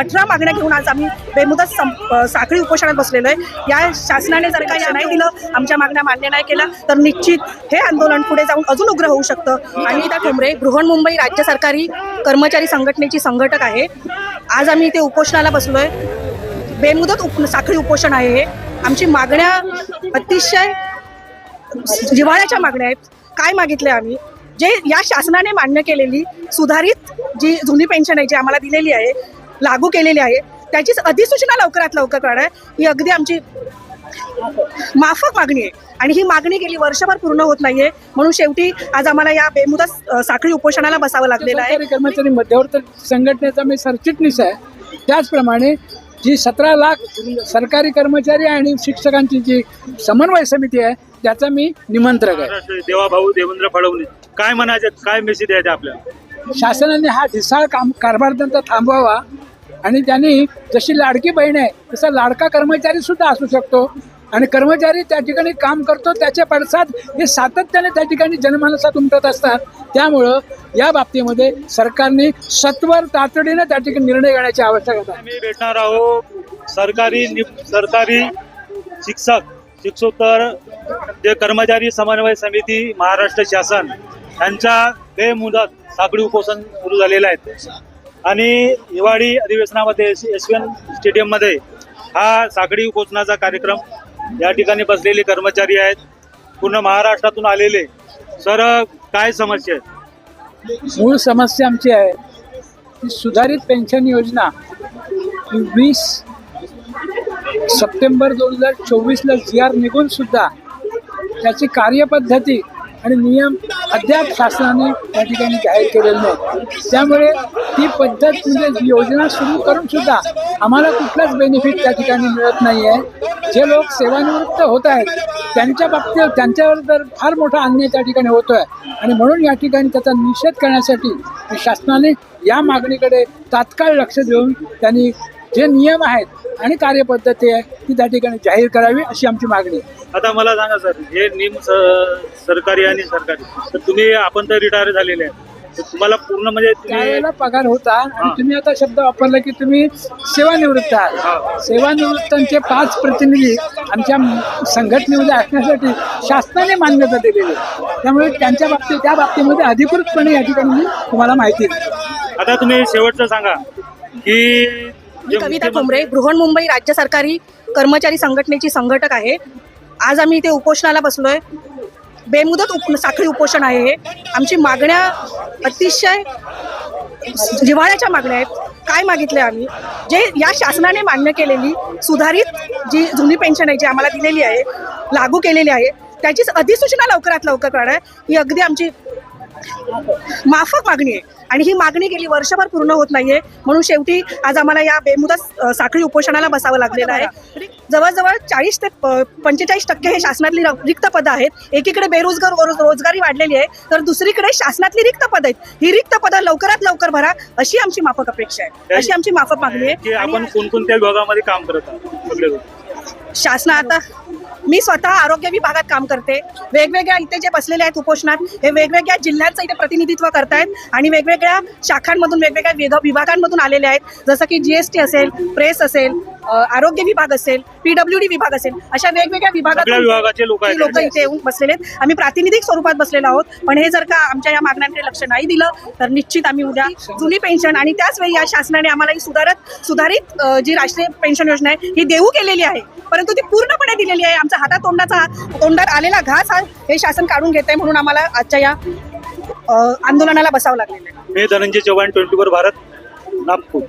अठरा मागण्या घेऊन आज आम्ही बेमुदत साखळी उपोषणात बसलेलो आहे या शासनाने जर काही नाही दिलं आमच्या मागण्या मान्य नाही केल्या तर निश्चित हे आंदोलन पुढे जाऊन अजून उग्र होऊ शकतं. आणि त्या ठोंबरे बृहन्मुंबई राज्य सरकारी कर्मचारी संघटनेची संघटक आहे. आज आम्ही इथे उपोषणाला बसलोय. बेमुदत उप साखळी उपोषण आहे हे. आमची मागण्या अतिशय जिव्हाळ्याच्या मागण्या आहेत. काय मागितले आम्ही? जे या शासनाने मान्य केलेली सुधारित जी जुनी पेन्शन आहे जी आम्हाला दिलेली आहे लागू केलेली आहे. त्याचीच अधिसूचना लवकरात लवकर काढा ही अगदी आमची माफक मागणी आहे. आणि ही मागणी गेली वर्षभर पूर्ण होत नाहीये. म्हणून शेवटी आज आम्हाला या बेमुदत साखळी उपोषणाला बसावं लागलेलं आहे. कर्मचारी मध्यवर्ती संघटनेचा मी सरचिटणीस आहे. त्याचप्रमाणे जी सतरा लाख सरकारी कर्मचारी आणि शिक्षकांची जी समन्वय समिती आहे त्याचा मी निमंत्रक आहे. देवाभाऊ देवेंद्र फडणवीस काय म्हणायचे काय मेसेज द्यायचे आपल्याला? शासनाने हा ढिसाळ काम कारभार त्यांचा थांबवावा. आणि त्यांनी जशी लाडकी बहीण आहे तसा लाडका कर्मचारी सुद्धा असू शकतो. आणि कर्मचारी त्या ठिकाणी काम करतो त्याचे पडसाद हे सातत्याने त्या ठिकाणी जनमानसात उमटत असतात. त्यामुळं या बाबतीमध्ये सरकारने सत्वर तातडीनं त्या ठिकाणी निर्णय घेण्याची आवश्यकता आम्ही भेटणार आहोत. सरकारी नि- सरकारी शिक्षक शिक्षोत्तर जे कर्मचारी समन्वय समिती महाराष्ट्र शासन यांच्या बेमुदत साखळी उपोषण सुरू झालेलं आहे. आणि हिवाळी अधिवेशनामध्ये एस एन स्टेडियममध्ये हा साखळी उपोषणाचा कार्यक्रम या ठिकाणी बसलेले कर्मचारी आहेत. पूर्ण महाराष्ट्रातून आलेले. सर काय समस्या आहेत? मूळ समस्या आमची आहे की सुधारित पेन्शन योजना वीस सप्टेंबर दोन हजार चोवीसला जी आर निघून सुद्धा त्याची कार्यपद्धती आणि नियम अद्याप शासनाने त्या ठिकाणी जाहीर केलेले नाही त्यामुळे ती पद्धत म्हणजे योजना सुरू करून सुद्धा आम्हाला कुठलाच बेनिफिट त्या ठिकाणी मिळत नाही आहे जे लोक सेवानिवृत्त होत आहेत त्यांच्या बाबतीत त्यांच्यावर तर फार मोठा अन्याय त्या ठिकाणी होतो आहे आणि म्हणून या ठिकाणी त्याचा निषेध करण्यासाठी शासनाने या मागणीकडे तात्काळ लक्ष देऊन त्यांनी जे नियम आहेत आणि कार्यपद्धती आहे ती त्या ठिकाणी जाहीर करावी अशी आमची मागणी आहे आता मला सांगा सर हे निम स- सरकारी आणि सरकारी तर तुम्ही आपण तर रिटायर झालेले आहे तर तुम्हाला पूर्ण म्हणजे तुम्ही त्यावेळेला पगार होता आणि हा. तुम्ही आता शब्द वापरला की तुम्ही सेवानिवृत्त हा. आहात सेवानिवृत्तांचे पाच प्रतिनिधी आमच्या संघटनेमध्ये असण्यासाठी शासनाने मान्यता दिलेली आहे. त्यामुळे त्यांच्या बाबतीत त्या बाबतीमध्ये अधिकृतपणे या ठिकाणी मी तुम्हाला माहिती देतो. आता तुम्ही शेवटचं सांगा की मी कविता ठोंबरे बृहन्मुंबई राज्य सरकारी कर्मचारी संघटनेची संघटक आहे. आज आम्ही इथे उपोषणाला बसलोय. बेमुदत उप साखळी उपोषण आहे हे. आमची मागण्या अतिशय जिव्हाळ्याच्या मागण्या आहेत. काय मागितले आम्ही? जे या शासनाने मान्य केलेली सुधारित जी जुनी पेन्शन आहे जी आम्हाला दिलेली आहे लागू केलेली आहे त्याचीच अधिसूचना लवकरात लवकर काढा ही अगदी आमची माफक मागणी आहे. आणि ही मागणी गेली वर्षभर पूर्ण होत नाहीये. म्हणून शेवटी आज आम्हाला या बेमुदत साखळी उपोषणाला बसावं लागलेलं आहे. जवळजवळ चाळीस ते पंचेचाळीस टक्के हे शासनातली रिक्त पदं आहेत. एकीकडे बेरोजगार रोज- रोजगारी वाढलेली आहे. तर दुसरीकडे शासनातली रिक्त पदं आहेत. ही रिक्त पदं लवकरात लवकर भरा अशी आमची माफक अपेक्षा आहे. अशी आमची माफक मागणी आहे. आपण कोणकोणत्या विभागामध्ये काम करत आहोत. शासना आता मी स्वतः आरोग्य विभागात काम करते. वेगवेगळ्या इथे जे बसलेले आहेत उपोषणात हे वेगवेगळ्या जिल्ह्यांचं इथे प्रतिनिधित्व करतायत आणि वेगवेगळ्या शाखांमधून वेगवेगळ्या विध- विभागांमधून आलेले आहेत. जसं की जीएसटी असेल प्रेस असेल आरोग्य विभाग असेल पीडब्ल्यू डी विभाग असेल अशा वेगवेगळ्या विभागाचे लोक इथे येऊन बसलेले आहेत. आम्ही प्रातिनिधिक स्वरूपात बसलेलो आहोत. पण हे जर का आमच्या या मागण्यांकडे लक्ष नाही दिलं तर निश्चित आम्ही उद्या जुनी पेन्शन आणि त्याच वेळी या शासनाने आम्हाला ही सुधारत सुधारित जी राष्ट्रीय पेन्शन योजना आहे ही देऊ केलेली आहे. परंतु ती पूर्णपणे दिलेली आहे. आमचा हातात तोंडाचा तोंडात आलेला घास हा हे शासन काढून घेत आहे म्हणून आम्हाला आजच्या या आंदोलनाला बसावं लागलेलं आहे. मी धनंजय चव्हाण ट्वेंटी फोर भारत नागपूर.